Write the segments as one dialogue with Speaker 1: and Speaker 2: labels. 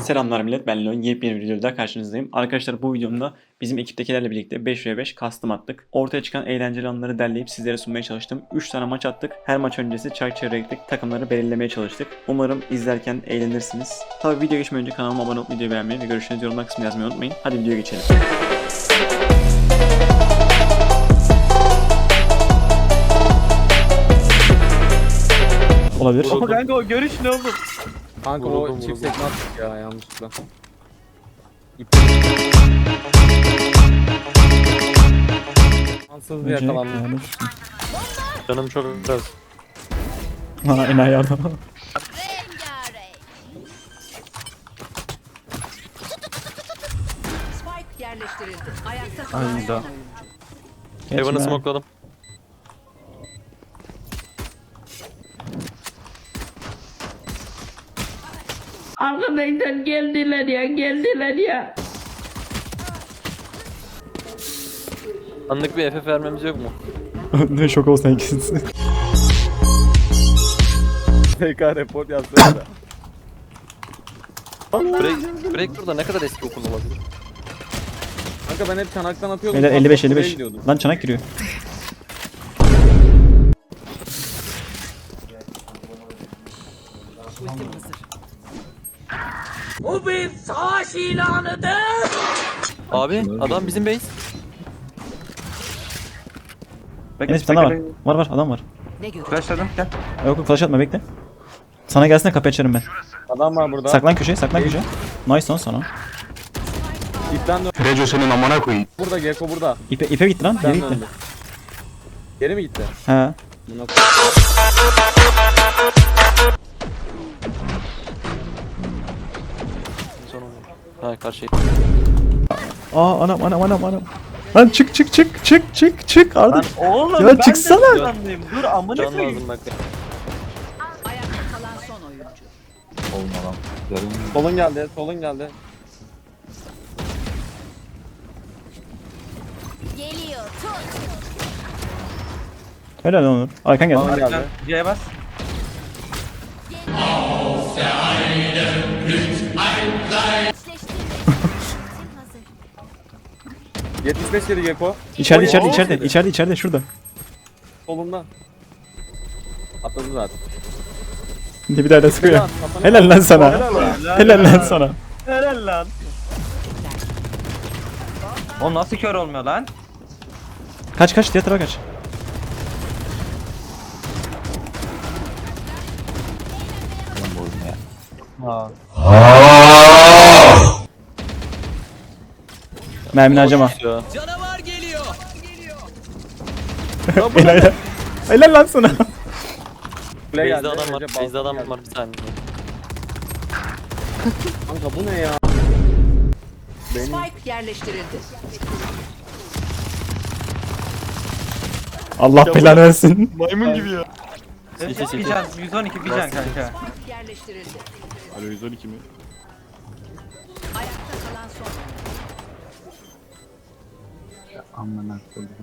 Speaker 1: Selamlar millet ben Leon yepyeni bir videoda karşınızdayım. Arkadaşlar bu videomda bizim ekiptekilerle birlikte 5 v 5 custom attık. Ortaya çıkan eğlenceli anları derleyip sizlere sunmaya çalıştım. 3 tane maç attık. Her maç öncesi çay çevreklik takımları belirlemeye çalıştık. Umarım izlerken eğlenirsiniz. Tabi video geçmeden önce kanalıma abone olup videoyu beğenmeyi ve görüşlerinizi yorumlar kısmına yazmayı unutmayın. Hadi videoya geçelim. Olabilir.
Speaker 2: Ama kanka o görüş ne oğlum?
Speaker 3: Kanka
Speaker 2: Vuruldum,
Speaker 3: o çift sekme attık ya yanlışlıkla. Ansız bir yakalandı.
Speaker 2: Canım çok az.
Speaker 1: Ha enayi yardım.
Speaker 4: Spike yerleştirildi. Ayakta kalan.
Speaker 2: Heaven'ı smokeladım.
Speaker 5: Arkadan geldiler ya geldiler ya.
Speaker 2: Anlık bir FF vermemiz yok mu?
Speaker 1: ne şok olsan ikisiniz.
Speaker 3: TK report yazsana da.
Speaker 2: Break, break burada ne kadar eski okul olabilir?
Speaker 3: Kanka ben hep çanaktan atıyordum.
Speaker 1: Beyler
Speaker 3: tam
Speaker 1: 55
Speaker 3: buraya
Speaker 1: 55.
Speaker 3: gidiyordum.
Speaker 1: Lan çanak giriyor.
Speaker 2: Abi adam bizim base.
Speaker 1: Enes bir tane var. Var var adam var.
Speaker 4: Ne görüyor?
Speaker 6: Flashladım gel.
Speaker 1: Yok yok flash atma bekle. Sana gelsene kapıyı açarım ben.
Speaker 3: Adam var burada.
Speaker 1: Saklan köşeye saklan köşeye. Nice lan sana.
Speaker 3: İpten dön.
Speaker 6: Reco senin amına koyayım.
Speaker 3: Burada Gecko burada.
Speaker 1: İpe, ipe gitti lan. Geri
Speaker 3: İpten
Speaker 1: gitti.
Speaker 3: döndü. Geri mi gitti?
Speaker 1: He.
Speaker 2: Ha karşı.
Speaker 1: Aa anam anam anam anam. Lan çık çık çık çık çık çık Arda.
Speaker 6: Oğlum
Speaker 1: Ya çıksana.
Speaker 6: sandım. Dur amına
Speaker 2: Can
Speaker 6: koyayım.
Speaker 2: lazım bak.
Speaker 4: Ayakta kalan son oyuncu.
Speaker 6: Olma lan. Yarım.
Speaker 3: Solun geldi, solun geldi.
Speaker 4: Geliyor. Tut.
Speaker 1: Helal Onur. Arkan geldi.
Speaker 3: Solun geldi.
Speaker 6: C'ye bas.
Speaker 3: 75 yedi Gecko.
Speaker 1: İçeride içeride
Speaker 3: oy.
Speaker 1: içeride içeride içeride şurada.
Speaker 3: Solunda. Atladı zaten.
Speaker 1: Bir daha da sıkıyor.
Speaker 3: Helal,
Speaker 1: lan sana.
Speaker 3: Helal lan.
Speaker 1: Sana.
Speaker 6: Helal lan. O nasıl kör olmuyor lan?
Speaker 1: Kaç kaç diğer tarafa kaç.
Speaker 6: Ha.
Speaker 1: Mermini harcama.
Speaker 2: Ya.
Speaker 1: Helal. Helal lan sana.
Speaker 2: Base'de adam var. Base'de adam var bir saniye.
Speaker 3: Kanka bu ne ya?
Speaker 4: Spike yerleştirildi.
Speaker 1: Allah belanı versin.
Speaker 2: Maymun gibi ya.
Speaker 6: Evet,
Speaker 2: Sesi,
Speaker 6: bir can, 112 bir can kanka.
Speaker 4: Spike yerleştirildi.
Speaker 7: Alo 112 mi?
Speaker 4: Oyuncu.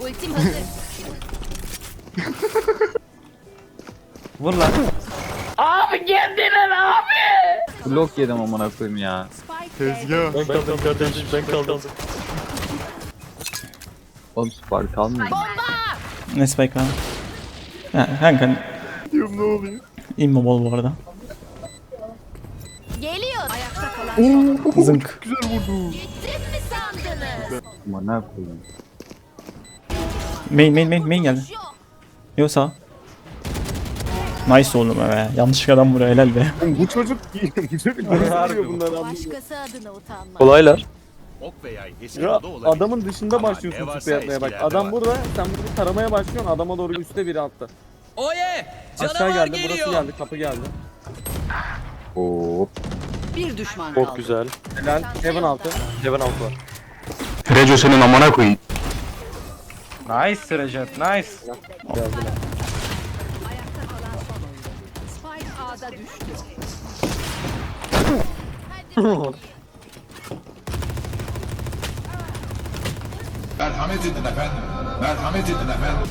Speaker 4: Ultim hazır.
Speaker 6: Vur lan.
Speaker 3: Blok yedim amına koyayım ya.
Speaker 4: Tezgah.
Speaker 2: Ben kaldım kardeşim ben kaldım.
Speaker 3: Oğlum Spark kalmıyor.
Speaker 1: Ne spike lan? Ha, kanka. Diyorum ne oluyor? İmmo bol bu arada.
Speaker 4: Ayakta kalan son
Speaker 1: Zınk.
Speaker 4: Gittim mi sandınız?
Speaker 3: Amına koyayım.
Speaker 1: Main main main main geldi. Yo sağ. Nice oğlum be. Yanlış adam buraya helal be.
Speaker 3: Bu çocuk bu çocuk nasıl diyor bunları anlıyor.
Speaker 4: Başkası adına utanma.
Speaker 2: Kolaylar.
Speaker 3: Ya adamın dışında başlıyorsun sprey atmaya bak. Adam burada, sen burada taramaya başlıyorsun. Adama doğru üstte biri attı. Oye! Aşağı geldi, burası geldi, kapı geldi.
Speaker 4: Bir düşman kaldı.
Speaker 2: Çok güzel.
Speaker 3: Helal, Heaven altı.
Speaker 2: Heaven alt var.
Speaker 6: Reco senin amına koyayım. Nice Recep, nice.
Speaker 3: Geldiler.
Speaker 4: Ayakta kalan son oyuncu. Spike A'da düştü.
Speaker 8: Merhamet edin efendim. Merhamet edin efendim.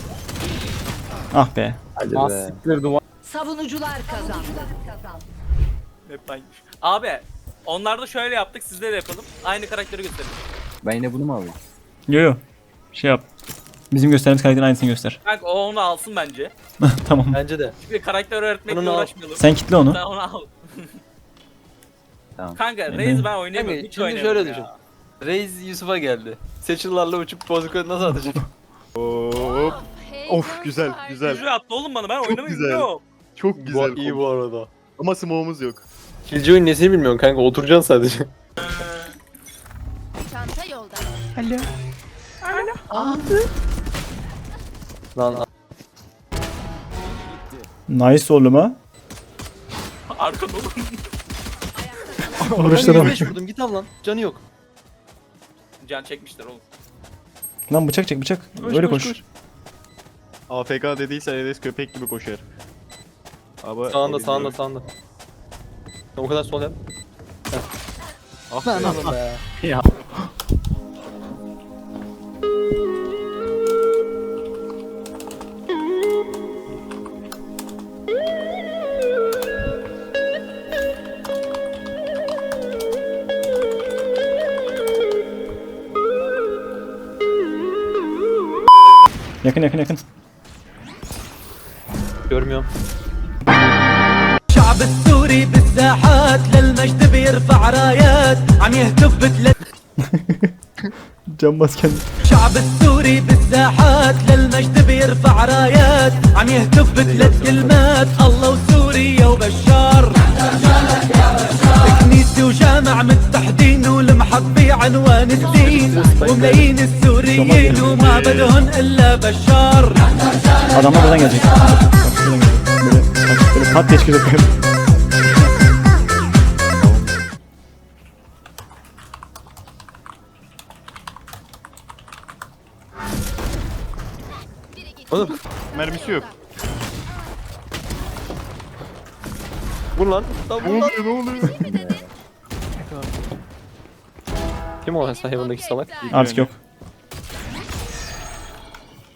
Speaker 1: Ah be.
Speaker 3: Ah siktir duvar.
Speaker 4: Savunucu Savunucular kazandı.
Speaker 9: Hep aynı. Abi onlar da şöyle yaptık sizde de yapalım. Aynı karakteri gösterelim.
Speaker 2: Ben yine bunu mu alayım?
Speaker 1: Yo yo. Şey yap. Bizim gösterdiğimiz karakterin aynısını göster.
Speaker 9: Kanka o onu alsın bence.
Speaker 1: tamam.
Speaker 2: Bence de.
Speaker 9: Çünkü karakter öğretmekle
Speaker 2: Onu al.
Speaker 9: uğraşmayalım.
Speaker 1: Sen kitle onu.
Speaker 9: Sen onu al.
Speaker 2: Tamam.
Speaker 9: Kanka Reis ben
Speaker 2: Kanka
Speaker 9: oynayamıyorum. Hiç
Speaker 2: şimdi
Speaker 9: oynayamıyorum
Speaker 2: şöyle
Speaker 9: ya.
Speaker 2: düşün. Reis Yusuf'a geldi. Seçillerle uçup bozukları nasıl atacak?
Speaker 7: Of güzel güzel.
Speaker 9: Gücü attı oğlum bana ben oynamayı
Speaker 7: güzel. Çok güzel.
Speaker 2: iyi bu arada.
Speaker 7: Ama smoke'umuz yok.
Speaker 2: Killjoy'un nesini bilmiyorsun kanka oturacaksın sadece.
Speaker 4: Çanta yolda.
Speaker 2: Lan
Speaker 1: Nice oğlum ha.
Speaker 9: Arkada oğlum.
Speaker 1: Vuruşlara bak.
Speaker 2: 105 vurdum git al lan. Canı yok.
Speaker 9: Can çekmişler oğlum.
Speaker 1: Lan bıçak çek bıçak. Öyle koş.
Speaker 7: AFK dediyse Enes köpek gibi koşar. Ama
Speaker 2: Sağında sağında sağında. O kadar sol yap.
Speaker 7: Ah be.
Speaker 1: Ya. Yakın yakın yakın.
Speaker 2: Görmüyorum.
Speaker 1: Can bas kendini.
Speaker 3: الشعب السوري بالساحات للمجد بيرفع رايات عم يهتف بثلاث كلمات الله وسوريا وبشار كنيسة وجامع متحدين والمحط عنوان الدين وملايين السوريين وما بدهن الا بشار
Speaker 1: Adamlar buradan gelecek. Bak buradan gelecek. Böyle, bak, böyle pat diye çıkacak.
Speaker 2: Oğlum
Speaker 7: Mermisi yok.
Speaker 2: vur lan. Lan
Speaker 7: Ne
Speaker 2: vur lan.
Speaker 7: ne oluyor?
Speaker 2: Kim o hayvandaki salak?
Speaker 1: Artık yok.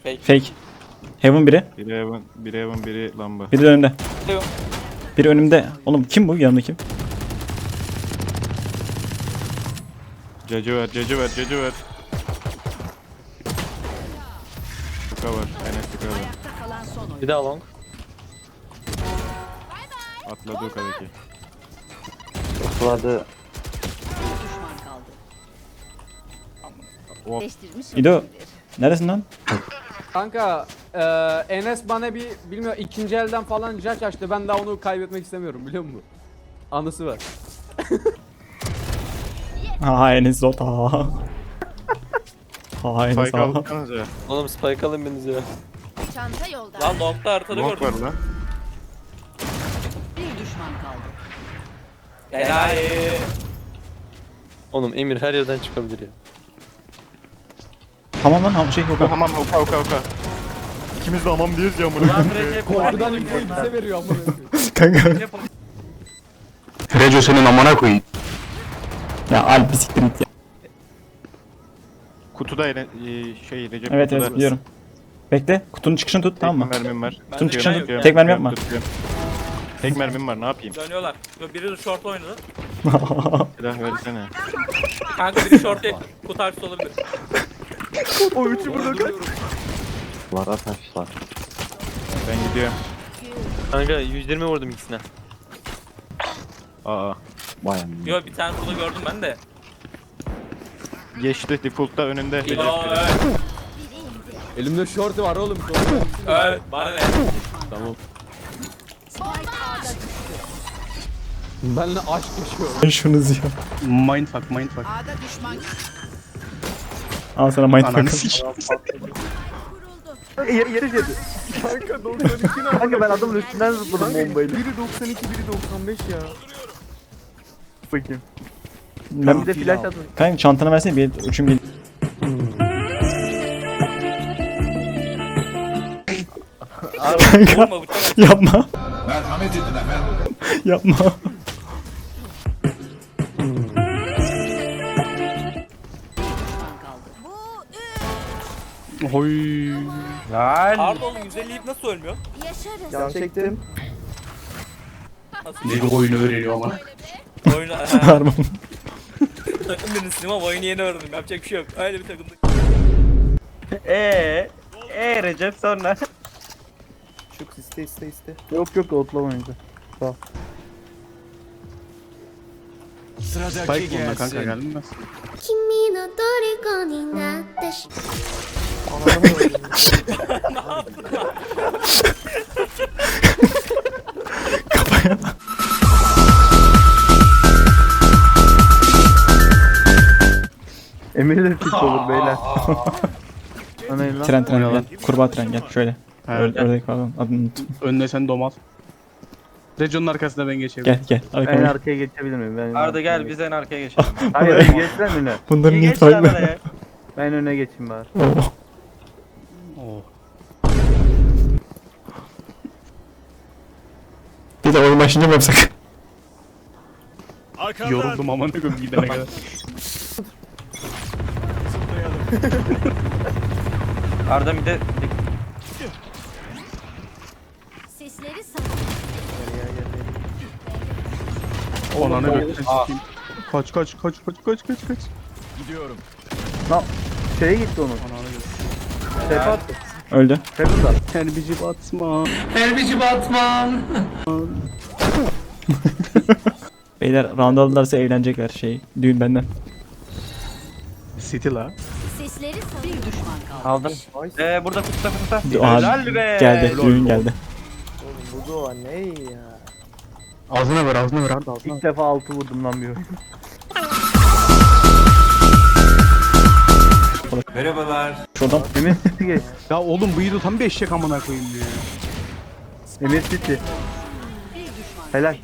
Speaker 9: Fake.
Speaker 1: Fake. Heaven biri.
Speaker 7: Biri Evan, biri Evan, biri lamba.
Speaker 1: Biri de önümde.
Speaker 9: Yok.
Speaker 1: Biri önümde. Oğlum kim bu? Yanımda kim?
Speaker 7: Cacı ver, cacı ver, cacı ver. Tıka var, Enes tıka var.
Speaker 4: Ayakta kalan son oyun.
Speaker 2: Bir daha long.
Speaker 7: Atladı o kadar ki.
Speaker 2: Atladı.
Speaker 4: Düşman kaldı.
Speaker 7: Oh.
Speaker 4: Değiştirmiş
Speaker 1: İdo.
Speaker 4: olabilir.
Speaker 1: Neresin lan?
Speaker 10: Kanka eee, Enes bana bir bilmiyorum ikinci elden falan jack açtı. Ben daha onu kaybetmek istemiyorum biliyor musun? Anısı var.
Speaker 1: Ha Enes Zot ha. Ha Enes
Speaker 7: Spike
Speaker 1: ha.
Speaker 7: aldıksanız ya.
Speaker 2: Oğlum spike alın biriniz ya.
Speaker 4: Çanta yolda.
Speaker 9: Lan longda haritada
Speaker 7: Long var
Speaker 9: gördüm.
Speaker 7: lan.
Speaker 4: Bir düşman kaldı.
Speaker 9: Helal.
Speaker 2: Oğlum Emir her yerden çıkabilir ya.
Speaker 1: Tamam lan ha şey yok.
Speaker 7: Hamam oka oka oka. İkimiz de hamam diyoruz ya amına.
Speaker 10: Korkudan infoyu bize veriyor amına koyayım.
Speaker 1: Kanka.
Speaker 11: Reco senin amına koyayım.
Speaker 1: Ya Alp bisiktir git ya.
Speaker 7: Kutuda ele, e, şey Recep
Speaker 1: Evet
Speaker 7: kutuda.
Speaker 1: evet biliyorum. Bekle kutunun çıkışını tut tamam mı?
Speaker 7: Tek mermim var.
Speaker 1: Kutunun çıkışını tut.
Speaker 7: Tutuyorum,
Speaker 1: Tek mermi
Speaker 7: tutuyorum,
Speaker 1: yapma.
Speaker 7: tutuyorum. Tek mermim var ne yapayım?
Speaker 9: Dönüyorlar. Yo, Biri de short oynadı.
Speaker 7: Silah versene.
Speaker 9: Kanka biri short değil. Arkası olabilir.
Speaker 7: Ben gidiyorum.
Speaker 2: Kanka 120 vurdum ikisine.
Speaker 7: Aa.
Speaker 9: Yo bir tane burada gördüm ben de.
Speaker 7: Geçti default'ta önünde. Recep
Speaker 9: Yo.
Speaker 10: Elimde shorty var oğlum.
Speaker 9: Evet. Bana ne?
Speaker 4: Düştü.
Speaker 10: Benle aşk yaşıyor.
Speaker 1: Ben şunuz ya.
Speaker 11: Mindfuck mindfuck.
Speaker 4: A'da düşman
Speaker 1: Al sana mind
Speaker 11: Ananı
Speaker 1: fuck.
Speaker 11: sik.
Speaker 10: Kanka ben adamın üstünden zıpladım bombayla. Biri 92 biri 95 ya.
Speaker 11: Bakayım.
Speaker 1: Ben
Speaker 10: de flash atın.
Speaker 1: Kanka çantanı versene bir üçüm bir. Kanka yapma.
Speaker 8: Merhamet edin efendim.
Speaker 1: Yapma.
Speaker 4: Bu
Speaker 11: Lan.
Speaker 9: Pardon oğlum 150 ip nasıl ölmüyor?
Speaker 4: yaşarız.
Speaker 10: Can çektim.
Speaker 11: Ne bir oyunu öğreniyor ama.
Speaker 9: Oyunu
Speaker 1: Harbi
Speaker 9: takım birincisiyim ama oyunu yeni öğrendim. Yapacak bir şey yok. Öyle bir takımdık.
Speaker 10: Eee? Eee Recep sonra? Çok iste iste iste. Yok yok otlamayın.
Speaker 11: Spike bununla kanka gelmez.
Speaker 5: 君の虜になってし
Speaker 10: Emir de Türk olur beyler. Ana lan.
Speaker 1: Tren tren gel. Kurbağa tren gel. Şöyle. Öyle,
Speaker 11: gel.
Speaker 1: ördek pardon. Adını unuttum.
Speaker 11: Önüne sen domal. Recon'un arkasında ben geçebilirim.
Speaker 1: Gel gel.
Speaker 10: En
Speaker 1: konuş.
Speaker 10: arkaya geçebilir miyim? Ben
Speaker 2: Arda gel biz en arkaya geçelim.
Speaker 10: Hayır ben geçsem öne.
Speaker 1: Bunların niye
Speaker 2: geç
Speaker 1: farklı?
Speaker 2: araya.
Speaker 10: Ben öne geçeyim bari.
Speaker 1: Oh.
Speaker 11: Oo.
Speaker 1: Bir de oyun başlayınca mı yapsak?
Speaker 11: Yoruldum aman ne koyayım gidene kadar.
Speaker 2: Arda bir de
Speaker 4: Sesleri sal.
Speaker 11: Ananı bekle sikeyim. Kaç kaç kaç kaç kaç kaç kaç.
Speaker 10: Şeye gitti onun. Tepe attı.
Speaker 1: Öldü.
Speaker 10: Heaven'da.
Speaker 11: Herbici batma.
Speaker 1: Beyler round alırlarsa eğlenecekler şey. Düğün benden.
Speaker 11: City la.
Speaker 4: Sesleri. Bir düşman kaldı.
Speaker 2: aldım. Ee burada kutuda kutuda. Helal be.
Speaker 1: Geldi. Düğün geldi.
Speaker 10: Bu da ne ya?
Speaker 11: Ağzına ver ağzına ver Arda ağzına
Speaker 10: İlk defa altı vurdum lan bir oyun.
Speaker 1: Şuradan
Speaker 10: Emir City geç.
Speaker 11: Ya oğlum bu tam bir eşek amına koyayım ya.
Speaker 10: Emir City.
Speaker 4: Bir düşman.
Speaker 10: Helal.